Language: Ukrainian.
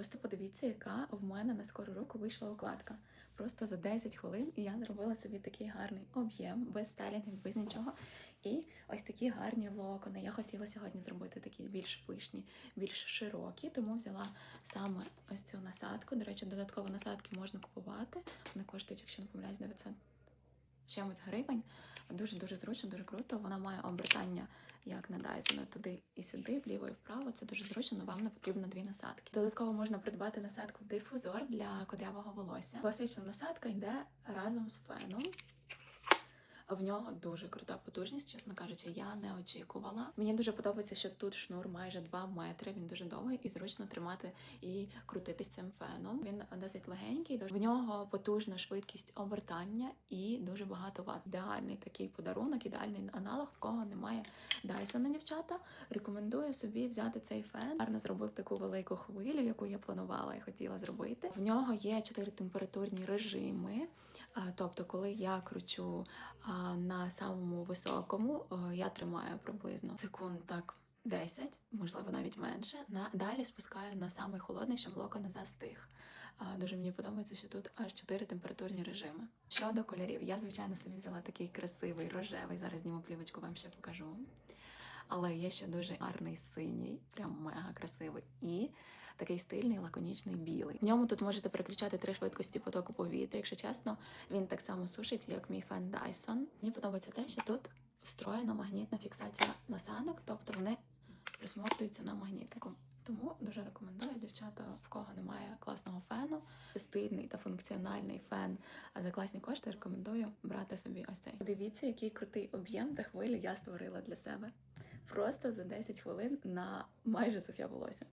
Просто подивіться, яка в мене на скору руку вийшла укладка. Просто за 10 хвилин і я зробила собі такий гарний об'єм, без стайлінгів, без нічого. І ось такі гарні локони. Я хотіла сьогодні зробити такі більш пишні, більш широкі, тому взяла саме ось цю насадку. До речі, додатково насадки можна купувати. Вони коштують, якщо не помиляюсь, 900 з чимось гривень. Дуже дуже зручно, дуже круто. Вона має обертання як на Dyson, туди і сюди, вліво і вправо. Це дуже зручно, вам не потрібно дві насадки. Додатково можна придбати насадку дифузор для кудрявого волосся. Класична насадка йде разом з феном. В нього дуже крута потужність, чесно кажучи, я не очікувала. Мені дуже подобається, що тут шнур майже 2 метри. Він дуже довгий і зручно тримати і крутитись цим феном. Він досить легенький. В нього потужна швидкість обертання і дуже багато ват. Ідеальний такий подарунок, ідеальний аналог, в кого немає Dyson, дівчата. Рекомендую собі взяти цей фен. Гарно зробив таку велику хвилю, яку я планувала і хотіла зробити. В нього є чотири температурні режими. Тобто, коли я кручу самому високому, е, я тримаю приблизно секунд так 10, можливо, навіть менше. Далі спускаю на самий холодний, щоб локон не застиг. Дуже мені подобається, що тут аж 4 температурні режими. Щодо кольорів, я звичайно собі взяла такий красивий рожевий. Зараз зніму плівочку, вам ще покажу. Але є ще дуже гарний синій, прям мега красивий. І такий стильний лаконічний білий. В ньому тут можете переключати три швидкості потоку повітря. Якщо чесно, він так само сушить, як мій фен Dyson. Мені подобається те, що тут встроєна магнітна фіксація насадок, тобто вони присмоктуються на магнітику. Тому дуже рекомендую дівчата, в кого немає класного фену, стильний та функціональний фен. За класні кошти рекомендую брати собі ось цей. Дивіться, який крутий об'єм та хвилі я створила для себе. Просто за 10 хвилин на майже сухе волосся.